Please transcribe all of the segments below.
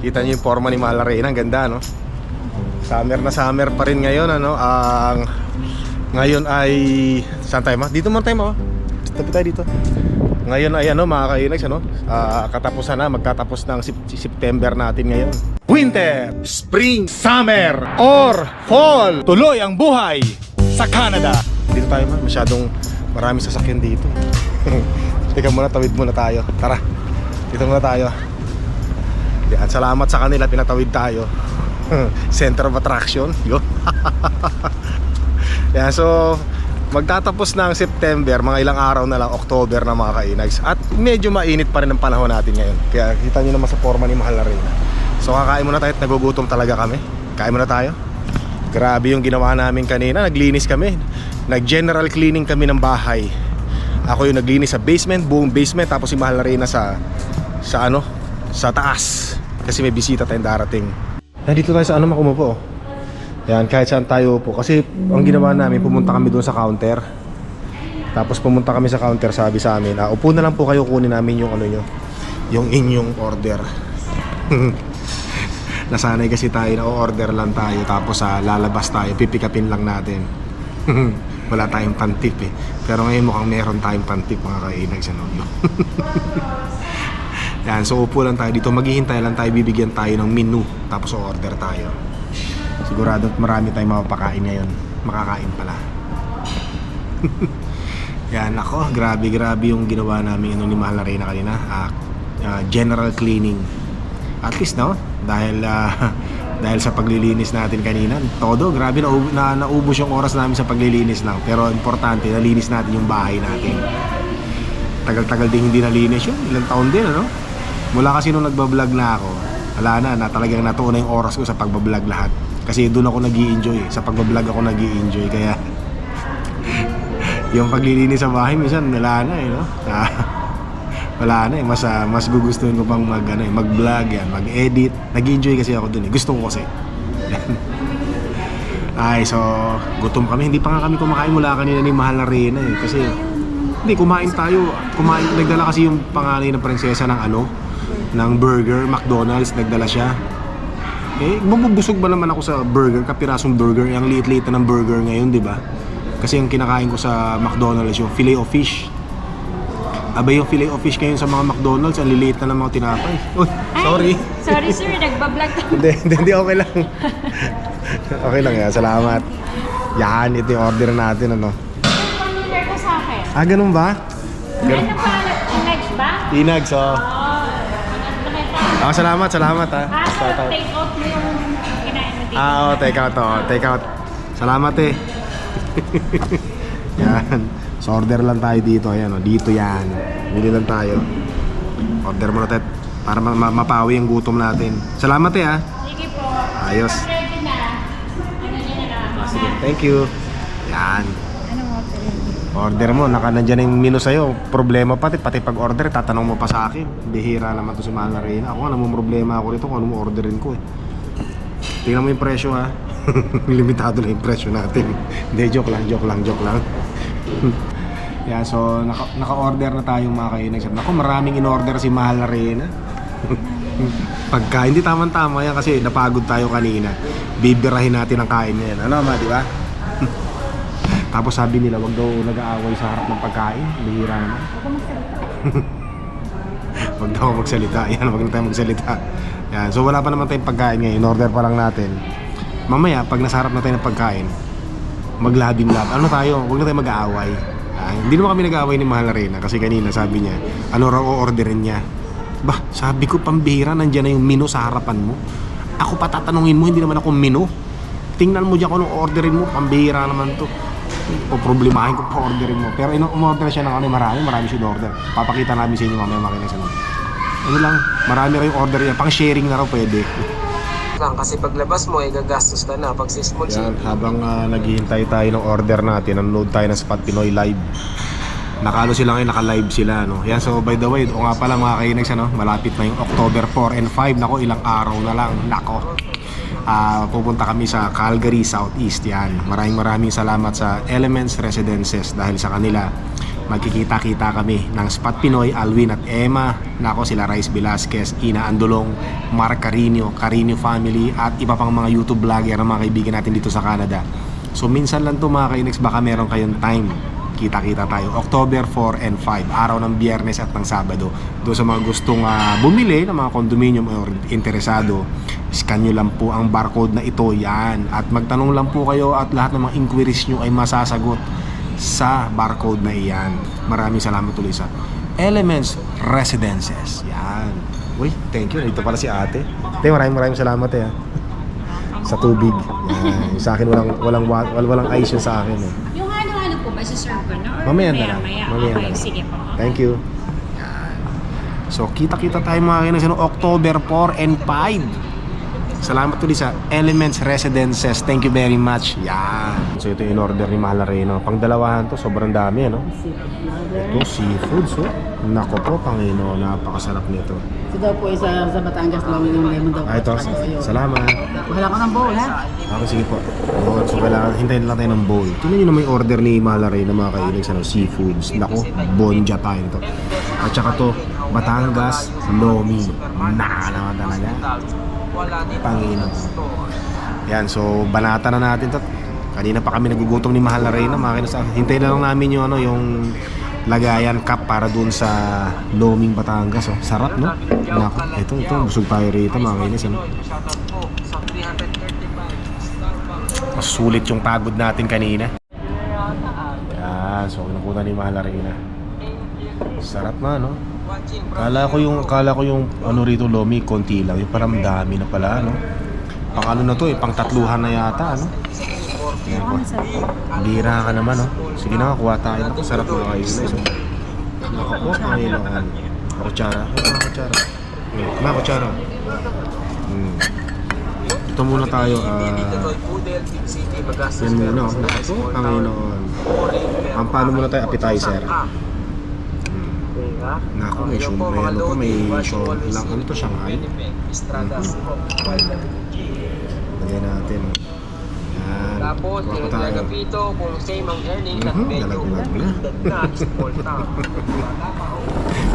Kita niyo yung forma ni Mahal Arena, ang ganda no. Summer na summer pa rin ngayon ano. Ang ngayon ay saan tayo ma? Dito muna tayo ma. Tabi tayo dito. Ngayon ay ano mga kainags ano, ah, katapusan na, magtatapos ng Sep- September natin ngayon. Winter, Spring, Summer, or Fall. Tuloy ang buhay sa Canada. Dito tayo man, masyadong maraming sasakyan dito. Teka muna, tawid muna tayo. Tara, dito muna tayo. Yan, salamat sa kanila, pinatawid tayo. Center of attraction. Yo. Yan, so magtatapos ng September, mga ilang araw na lang, October na mga kainags. At medyo mainit pa rin ang panahon natin ngayon. Kaya kita nyo naman sa forma ni Mahal na. So kakain muna tayo at nagugutom talaga kami. Kain muna tayo. Grabe yung ginawa namin kanina. Naglinis kami. Nag-general cleaning kami ng bahay. Ako yung naglinis sa basement, buong basement. Tapos si Mahal na sa, sa ano, sa taas. Kasi may bisita tayong darating. Nandito tayo sa ano, makumupo. Yan, kahit saan tayo po. Kasi ang ginawa namin, pumunta kami doon sa counter. Tapos pumunta kami sa counter, sabi sa amin, ah, upo na lang po kayo, kunin namin yung ano nyo, yung inyong order. Nasanay kasi tayo na order lang tayo, tapos sa lalabas tayo, pipikapin lang natin. Wala tayong pantip eh. Pero ngayon mukhang meron tayong pantip mga kainag sa nonyo. Yan, so upo lang tayo dito, maghihintay lang tayo, bibigyan tayo ng menu, tapos order tayo. Sigurado marami tayong mapapakain ngayon. Makakain pala. Yan ako, grabe grabe yung ginawa namin ano ni Mahal na Reyna kanina. Ah, ah, general cleaning. At least no, dahil ah, dahil sa paglilinis natin kanina, todo grabe na, na naubos yung oras namin sa paglilinis lang. Pero importante, nalinis natin yung bahay natin. Tagal-tagal din hindi nalinis yun. Ilang taon din ano. Mula kasi nung nagbablog na ako, wala na, na talagang natuon na yung oras ko sa pagbablog lahat. Kasi doon ako nag enjoy Sa pagbablog ako nag enjoy Kaya yung paglilinis sa bahay minsan wala na eh no? Ah, wala na eh. Mas ah, mas gugustuhin ko pang mag ano, eh, mag-vlog yan mag-edit. Nag-enjoy kasi ako dun eh. Gusto ko kasi. Ay so gutom kami. Hindi pa nga kami kumakain mula kanina ni Mahal na Reyna eh. Kasi hindi kumain tayo. Kumain nagdala kasi yung panganay ng prinsesa ng ano ng burger McDonald's nagdala siya eh, mabubusog ba naman ako sa burger, kapirasong burger, yung liit-liit na ng burger ngayon, di ba? Kasi yung kinakain ko sa McDonald's, yung filet of fish. Abay yung filet of fish ngayon sa mga McDonald's, ang liliit na ng mga tinapay. Uy, sorry. Sorry sir, nagbablog ka. Hindi, hindi, hindi, okay lang. okay lang yan, salamat. Yan, ito yung order natin, ano. Familiar ka sa akin. Ah, ganun ba? Ano pangalan? Next ba? Inag, so. Oo. Ah, salamat, salamat, ha. Ah, so Shout out. take out mo yung kinain mo dito. Ah, oh, take out, oh, take out. Salamat eh. yan. So order lang tayo dito, ayan oh, dito yan. Bili lang tayo. Order mo na tet para ma- ma- mapawi yung gutom natin. Salamat eh ha. Sige po. Ayos. Ready na. Ano niya na? Ah, sige. Thank you. Yan. Order mo, naka nandyan yung menu sa'yo. Problema pati, pati pag order, tatanong mo pa sa akin. Bihira naman to si Mahal na Reyna. Ako nga, namang problema ako rito kung ano mo orderin ko eh. Tingnan mo yung presyo ha. Limitado lang yung presyo natin. Hindi, joke lang, joke lang, joke lang. yeah, so naka, naka-order na tayong mga kainan. Sabi, Ako, maraming in-order si Mahal na. Pagka, hindi tamang-tama yan kasi napagod tayo kanina. Bibirahin natin ang kain na yan. Ano ma, di ba? Tapos sabi nila, wag daw nag-aaway sa harap ng pagkain. Bihira naman. wag daw magsalita. Yan, wag na tayo magsalita. Yan. So wala pa naman tayong pagkain ngayon. In-order pa lang natin. Mamaya, pag nasa harap na tayo ng pagkain, maglabing-lab. Ano tayo? Huwag na tayo mag-aaway. Hindi naman kami nag-aaway ni Mahal na Reyna kasi kanina sabi niya, ano raw o-orderin niya. Bah, sabi ko pambihira, nandiyan na yung menu sa harapan mo. Ako pa tatanungin mo, hindi naman ako menu. Tingnan mo dyan kung anong orderin mo, pambihira naman to. O problemahin ko pa orderin mo. Pero ino umorder siya ng ano, marami, marami siya order. Papakita namin sa inyo mamaya makina sa Ano lang, marami rin yung order niya. Pang sharing na raw pwede. lang kasi paglabas mo ay gagastos ka na pag si small Yan, habang ah, naghihintay tayo ng order natin, nanonood tayo ng Spot Pinoy Live. Nakano sila ngayon, naka-live sila, no? Yan, so by the way, o nga pala mga kainags, ano, malapit na yung October 4 and 5. Nako, ilang araw na lang. Nako. Ah, pupunta kami sa Calgary Southeast yan. Maraming maraming salamat sa Elements Residences dahil sa kanila magkikita-kita kami ng Spot Pinoy, Alwin at Emma. Nako sila Rice Velasquez, Ina Andulong, Mark Carino, Carino Family at iba pang mga YouTube vlogger na mga kaibigan natin dito sa Canada. So minsan lang to mga kainex, baka meron kayong time kita-kita tayo. October 4 and 5 araw ng biyernes at ng sabado. Doon sa mga gustong ah, bumili ng mga condominium or interesado scan nyo lang po ang barcode na ito yan. At magtanong lang po kayo at lahat ng mga inquiries nyo ay masasagot sa barcode na iyan. Maraming salamat tuloy sa Elements Residences. Yan. Uy thank you. Dito pala si ate. Ate maraming maraming salamat eh ah. sa tubig. Yan. sa akin walang walang wa- walang ice yun sa akin eh. Po ba, serve ko na? Or Mamaya na lang. Maya, Mamaya okay, na lang. sige po. Thank you. Yan. So, kita-kita tayo mga kainis ano, October 4 and 5. Salamat tuloy sa Elements Residences. Thank you very much. Yan. So, ito yung in-order ni Mahal Reno. Pang dalawahan to, sobrang dami, ano? Ito, seafood, so. Nako po, Panginoon, napakasarap nito. Ito daw po isa sa Batangas lang yung lemon daw. Ah, ito. Salamat. Wala ko ng bowl, ha? Ako, sige po. Yun, so, kailangan, hintayin lang tayo ng bowl. Tingnan nyo naman yung order ni Mahal Reno, mga kainis, ano, seafoods. Nako, bonja tayo nito. At saka to, Batangas, Lomi. Na naman talaga. Panginoon. Yan, so banata na natin to. Kanina pa kami nagugutom ni Mahal na Reyna, mga kinas- Hintayin na lang namin yung ano, yung lagayan cup para dun sa Loming Batangas. Oh. Sarap, no? Nako, ito, ito, busog tayo rito, mga kinis. Ano? Mas sulit yung pagod natin kanina. Yan, so kinukuha ni Mahal na Reyna. Sarap na, no? Kala ko yung kala ko yung ano rito Lomi konti lang, yung parang dami na pala ano. Pang ano na to eh, pang tatluhan na yata ano. Yan po. Bira ka naman no. Sige na, kuha tayo. Naku, sarap na kayo. Oh. Naku po, Panginoon. Kutsara. Ano kutsara? Hmm, Ma, kutsara. Hmm. Ito muna tayo. ah yan muna. oh. Naku po, Panginoon. Ang paano muna tayo appetizer. Hmm. Naku, may shum, may ano pa, may shum lang. Ano to, Shanghai? Lagyan natin. Tapos, yung tayo. nagapito, kung same ang earnings at Mhm, medyo dalaglag na. small town.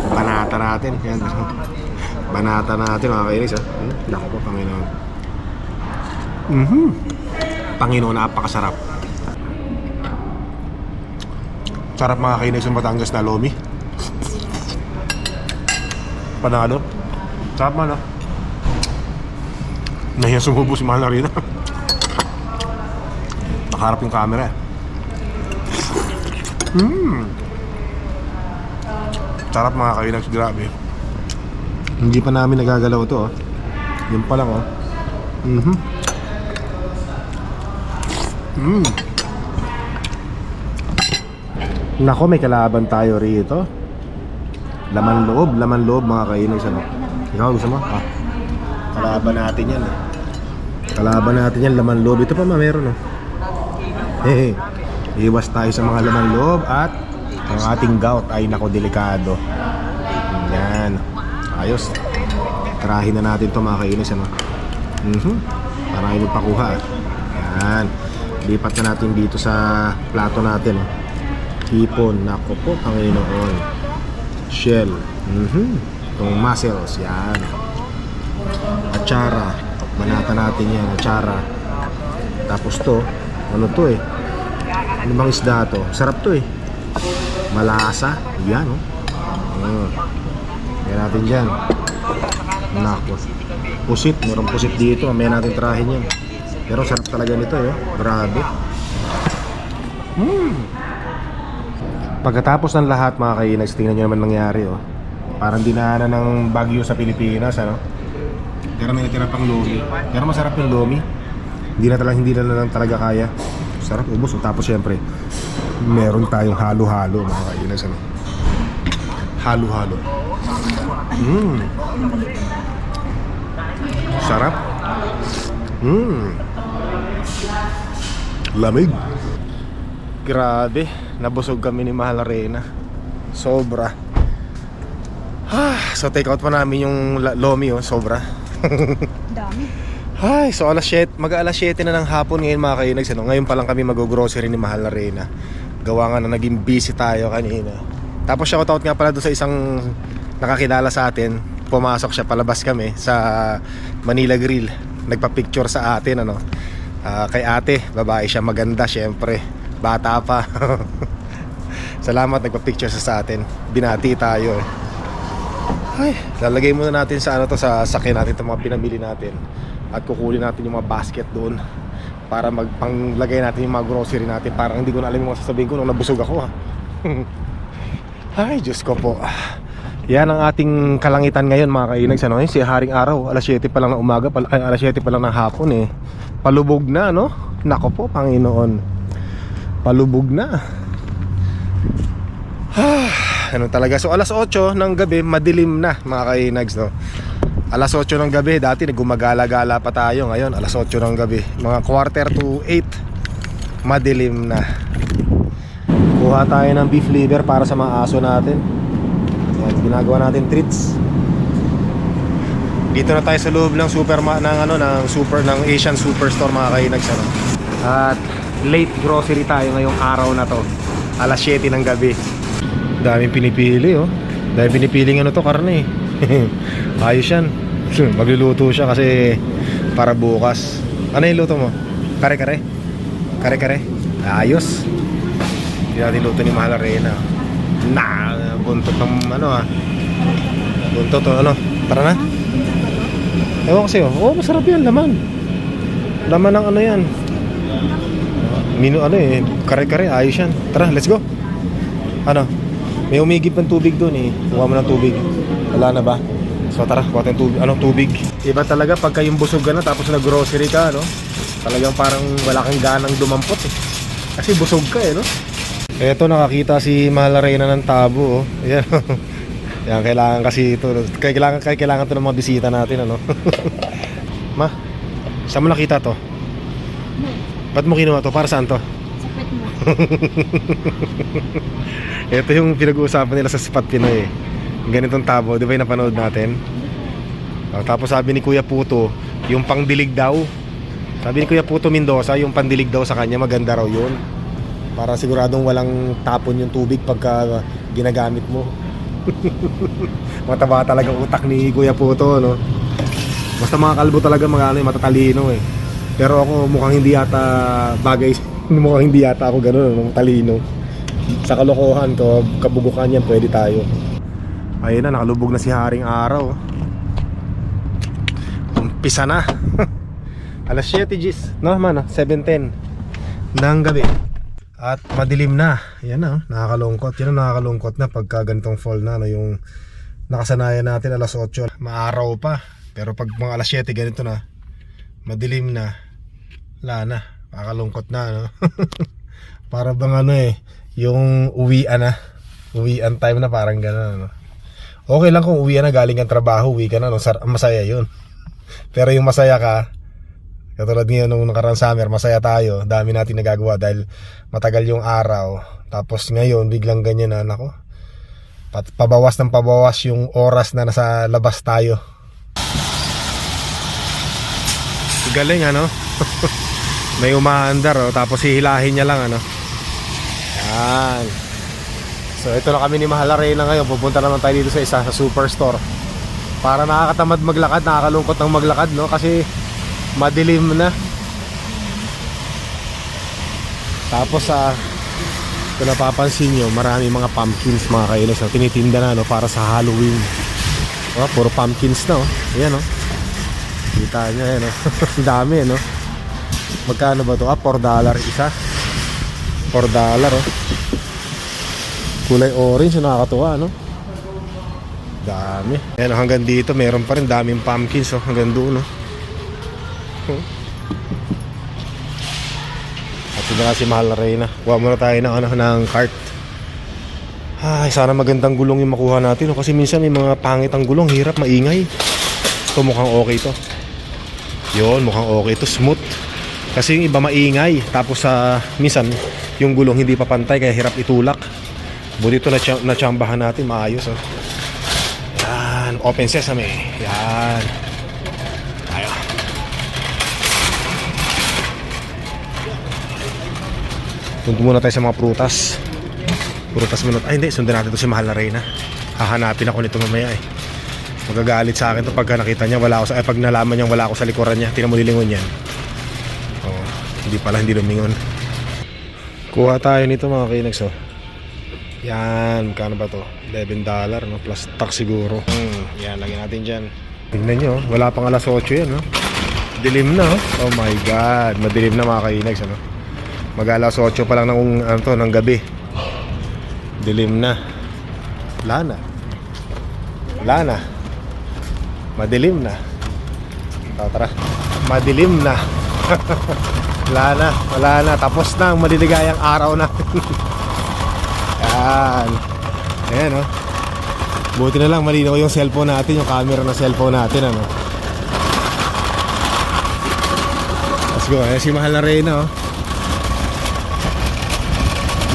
Banata natin. Yan. Banata natin, mga kainis, ha? Hmm? Naku po, Panginoon. Mhm. Panginoon, napakasarap. Sarap mga kainis yung Batangas na lomi. Panalo. Sarap man, ha? Nahiya sumubo si Mahal na rin? Nakaharap yung camera. Mmm. Sarap mga kainags, grabe. Hindi pa namin nagagalaw to, oh. Yun pa lang, oh. Mhm. Mm. Nako, may kalaban tayo rito. Laman loob, laman loob mga kainags, ano. Ikaw, gusto mo? Ah. Kalaban natin yan, eh. Kalaban natin yan, laman loob. Ito pa ma, meron, oh. Hehe. Iwas tayo sa mga laman loob at ang ating gout ay nako delikado. Yan. Ayos. Tarahin na natin to mga kainis ano. Mhm. Para kayo magpakuha. Yan. Lipat na natin dito sa plato natin. Oh. Hipon. Nako po, Panginoon. Shell. Mhm. Itong mussels. Yan. Atsara. Banata natin yan. Atsara. Tapos to, ano to eh? Ano bang isda to? Sarap to eh. Malasa. Yan oh. Mm. Yan natin dyan. Nako. Pusit. Meron pusit dito. Mamaya natin trahin yan. Pero sarap talaga nito eh. oh. Grabe. Mm. Pagkatapos ng lahat mga kainags, tingnan nyo naman nangyari oh. Parang dinaanan ng bagyo sa Pilipinas ano. Pero may natira pang lomi. Pero masarap yung lomi. Hindi na talaga hindi na lang talaga kaya. Sarap ubos. oh. Tapos syempre, meron tayong halo-halo mga kainas ano. Halo-halo. Mmm. Sarap. Mmm. Lamig. Grabe, nabusog kami ni Mahal Arena. Sobra. Ah, so take out pa namin yung lomi oh, sobra. Dami. Ay, so alas 7, mag alas 7 na ng hapon ngayon mga kainags. Ano? Ngayon pa lang kami mag-grocery ni Mahal na Reyna. Gawa nga na naging busy tayo kanina. Tapos shoutout nga pala doon sa isang nakakilala sa atin. Pumasok siya, palabas kami sa Manila Grill. Nagpa-picture sa atin, ano. Ah, kay ate, babae siya, maganda syempre. Bata pa. Salamat, nagpa-picture siya sa atin. Binati tayo eh. Ay, lalagay muna natin sa ano to sa sakyan natin itong mga pinamili natin at kukunin natin yung mga basket doon para magpanglagay natin yung mga grocery natin. Parang hindi ko na alam yung mga sasabihin ko nung nabusog ako ha ay Diyos ko po. Yan ang ating kalangitan ngayon mga kainags ano, si Haring Araw. Alas 7 pa lang ng umaga pal- ay, alas 7 pa lang ng hapon eh. Palubog na no? Nako po Panginoon. Palubog na. Ano talaga. So alas 8 ng gabi madilim na mga kainags no alas 8 ng gabi dati nagumagala-gala pa tayo. Ngayon alas 8 ng gabi. Mga quarter to 8 madilim na. Kuha tayo ng beef liver para sa mga aso natin. Yan ginagawa natin treats. Dito na tayo sa loob ng super ng ano ng super ng Asian Superstore mga kainags ano. At late grocery tayo ngayong araw na to. Alas 7 ng gabi. Daming pinipili oh. Dahil pinipiling ano to karne eh. Ayos yan magluluto siya kasi para bukas ano yung luto mo? kare kare? kare kare? ayos hindi natin luto ni Mahal Arena na buntot ng ano ah buntot oh, ano tara na ewan ko sa'yo oh masarap yan laman laman ng ano yan minu ano eh kare kare ayos yan tara let's go ano may umigip ng tubig doon eh. Kuha mo ng tubig. Wala na ba? So tara, kuha tayong tubig. Anong tubig? Iba talaga pagka yung busog ka na tapos nag-grocery ka, no? Talagang parang wala kang ganang dumampot eh. Kasi busog ka eh, no? Eto, nakakita si Mahal Reyna ng tabo, oh. Ayan. Yan, kailangan kasi ito. Kailangan, kailangan to ng mga bisita natin, ano? Ma, saan mo nakita to? Ba't mo kinuha to? Para saan to? Sakit mo. Ito yung pinag-uusapan nila sa Spot Pinoy eh. Ganitong tabo, di ba yung napanood natin? Oh, tapos sabi ni Kuya Puto, yung pangdilig daw. Sabi ni Kuya Puto Mendoza, yung pandilig daw sa kanya, maganda raw yun. Para siguradong walang tapon yung tubig pagka ginagamit mo. Mataba talaga utak ni Kuya Puto, no? Basta mga kalbo talaga mga ano, matatalino eh. Pero ako mukhang hindi yata bagay, mukhang hindi yata ako gano'n, no? talino sa kalokohan ko, kabugukan yan, pwede tayo. Ayun na, nakalubog na si Haring Araw. Umpisa na. Alas 7 Gis, no man, 7.10 ng gabi. At madilim na. Yan na, oh, nakakalungkot. Yan ang nakakalungkot na pagka ganitong fall na, no, yung nakasanayan natin alas 8. Maaraw pa. Pero pag mga alas 7 ganito na, madilim na. Wala na. Nakakalungkot na, no? Para bang ano eh, yung uwian na. Uwian time na parang gano'n. Ano. Okay lang kung uwian na galing ang trabaho, uwi ka na, no? Masaya yun. Pero yung masaya ka, katulad ngayon nung nakarang summer, masaya tayo. Dami natin nagagawa dahil matagal yung araw. Tapos ngayon, biglang ganyan na, nako. Pabawas ng pabawas yung oras na nasa labas tayo. Galing ano? May umaandar oh, tapos hihilahin niya lang ano. Yan. So ito na kami ni Mahal Arena ngayon. Pupunta naman tayo dito sa isa sa superstore. Para nakakatamad maglakad, nakakalungkot ng maglakad no kasi madilim na. Tapos sa kung napapansin nyo, marami mga pumpkins mga kainis na tinitinda na no, para sa Halloween. Oh, puro pumpkins na oh. Ayan oh. Kita nyo yan oh. Dami no. Magkano ba to? Ah, 4 dollar isa. 4 dollar oh. Kulay orange, nakakatuwa no. Dami. Ayan, oh, hanggang dito meron pa rin daming pumpkins oh, hanggang doon no. Oh. At na si Mahal na Reyna. Kuha muna tayo ng, ano, ng cart. Ay, sana magandang gulong yung makuha natin. No? Kasi minsan may mga pangit ang gulong. Hirap, maingay. Ito mukhang okay to. Yun, mukhang okay to. Smooth. Kasi yung iba maingay. Tapos sa minsan, yung gulong hindi pa pantay kaya hirap itulak. Buti ito natsambahan natin maayos oh. Yan, open sesame. Yan. Ayo. Punto muna tayo sa mga prutas. Prutas muna. Ay hindi, sundan natin to si Mahal na Reyna. Hahanapin ako nito mamaya eh. Magagalit sa akin to pagka nakita niya wala ako sa ay pag nalaman niya wala ako sa likuran niya. Tingnan mo lilingon yan. Oh, hindi pala hindi lumingon. Kuha tayo nito mga kinags oh. Yan, kano ba to? 11 dollar no? Plus tax siguro. Hmm, yan, lagyan natin dyan. Tingnan nyo, oh. wala pang alas 8 yan no? Dilim na oh. Oh my god, madilim na mga kainags ano? Mag alas 8 pa lang ng, ano to, ng gabi. Dilim na. Wala na. Wala na. Madilim na. Tara, tara. Madilim na. wala na, wala na. Tapos na ang maliligayang araw natin. Yan. Ayan, oh. Buti na lang, malinaw yung cellphone natin, yung camera ng cellphone natin, ano. Let's go. Ayan si Mahal na Reyna, oh.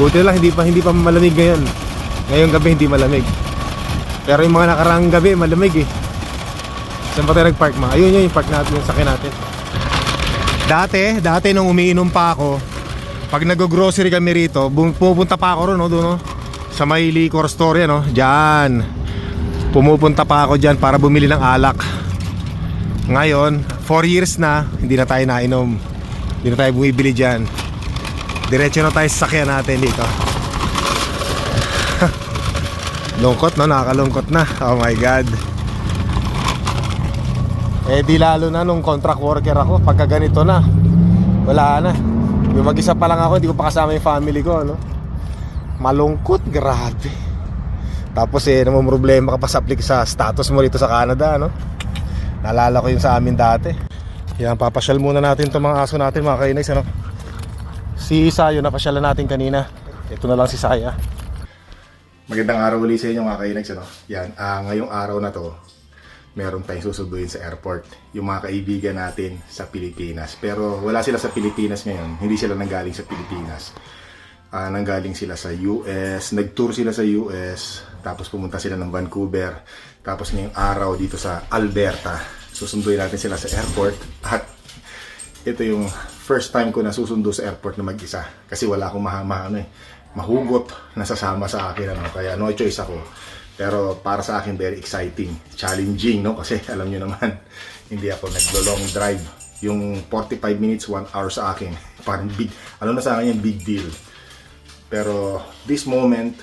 Buti na lang, hindi pa, hindi pa malamig ngayon. Ngayong gabi, hindi malamig. Pero yung mga nakaraang gabi, malamig, eh. Saan pa tayo nag-park, ma? Ayun yun, yung park natin, yung sakyan natin. Dati, dati nung umiinom pa ako, pag nag-grocery kami rito, pumupunta pa ako ron, no, doon, no? Sa may liquor store yan, no? Diyan. Pumupunta pa ako diyan para bumili ng alak. Ngayon, 4 years na, hindi na tayo nainom. Hindi na tayo bumibili diyan. Diretso na tayo sa sakyan natin dito. Lungkot, no? Nakakalungkot na. Oh my God. Eh di lalo na nung contract worker ako Pagka ganito na Wala na Yung mag-isa pa lang ako Hindi ko pa kasama yung family ko ano? Malungkot Grabe Tapos eh namang problema ka pa sa, status mo rito sa Canada ano? Naalala ko yun sa amin dati Yan papasyal muna natin itong mga aso natin mga kainags ano? Si Sayo napasyalan natin kanina Ito na lang si Saya Magandang araw ulit sa inyo mga kainags ano? Yan, ah, ngayong araw na to meron tayong susunduin sa airport. Yung mga kaibigan natin sa Pilipinas. Pero wala sila sa Pilipinas ngayon. Hindi sila nanggaling sa Pilipinas. Ah, nanggaling sila sa US. Nag-tour sila sa US. Tapos pumunta sila ng Vancouver. Tapos ngayong araw dito sa Alberta. Susunduin natin sila sa airport. At ito yung first time ko na susundo sa airport na mag-isa. Kasi wala akong mahama, ano eh, mahugot na sasama sa akin. Ano. Kaya no choice ako. Pero para sa akin, very exciting. Challenging, no? Kasi alam nyo naman, hindi ako naglo-long drive. Yung 45 minutes, 1 hour sa akin. Parang big, ano na sa akin yung big deal. Pero this moment,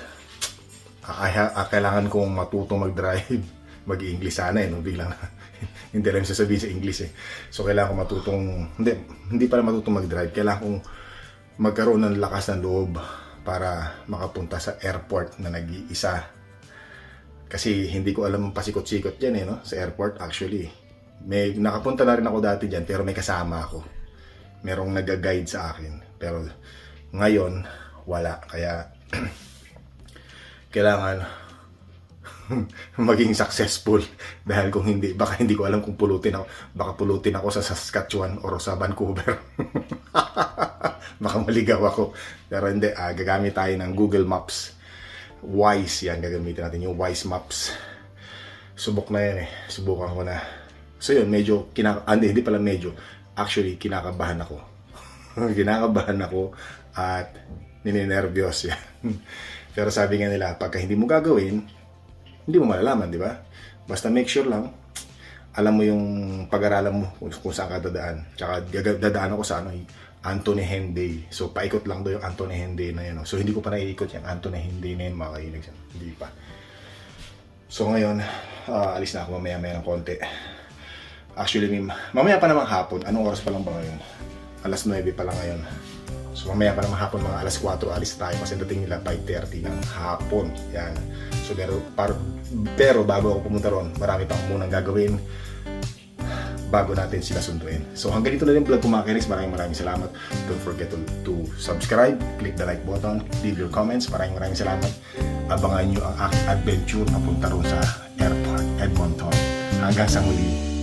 I ha- ah, kailangan kong matutong mag-drive. Mag-English sana eh, no? Biglang hindi lang sasabihin sa English eh. So kailangan ko matutong, hindi, hindi pala matutong mag-drive. Kailangan kong magkaroon ng lakas ng loob para makapunta sa airport na nag-iisa kasi hindi ko alam ang pasikot-sikot dyan eh, no? Sa airport, actually. May, nakapunta na rin ako dati dyan, pero may kasama ako. Merong nag-guide sa akin. Pero ngayon, wala. Kaya, kailangan maging successful. Dahil kung hindi, baka hindi ko alam kung pulutin ako. Baka pulutin ako sa Saskatchewan or sa Vancouver. baka maligaw ako. Pero hindi, ah, gagamit tayo ng Google Maps. Wise yan gagamitin natin yung Wise Maps subok na yan eh subukan ko na so yun medyo kinaka ah, hindi, hindi pala medyo actually kinakabahan ako kinakabahan ako at nininervyos yan pero sabi nga nila pagka hindi mo gagawin hindi mo malalaman di ba basta make sure lang alam mo yung pag-aralan mo kung, saan ka dadaan tsaka dadaan ako sa ano Anthony Henday. So, paikot lang doon yung Anthony Henday na yun. no? So, hindi ko pa naiikot yung Anthony Henday na yun, mga kainig. Hindi pa. So, ngayon, ah, alis na ako mamaya-maya ng konti. Actually, may, mamaya pa namang hapon. Anong oras pa lang ba ngayon? Alas 9 pa lang ngayon. So, mamaya pa hapon, mga alas 4, alis tayo. Kasi dating nila 5.30 ng hapon. Yan. So, pero, par, pero bago ako pumunta ron, marami pang munang gagawin bago natin sila sunduin. So hanggang dito na lang vlog ko mga kinex. Maraming maraming salamat. Don't forget to, to subscribe, click the like button, leave your comments. Maraming maraming salamat. Abangan nyo ang aking adventure papunta ron sa airport, Edmonton. Hanggang sa muli.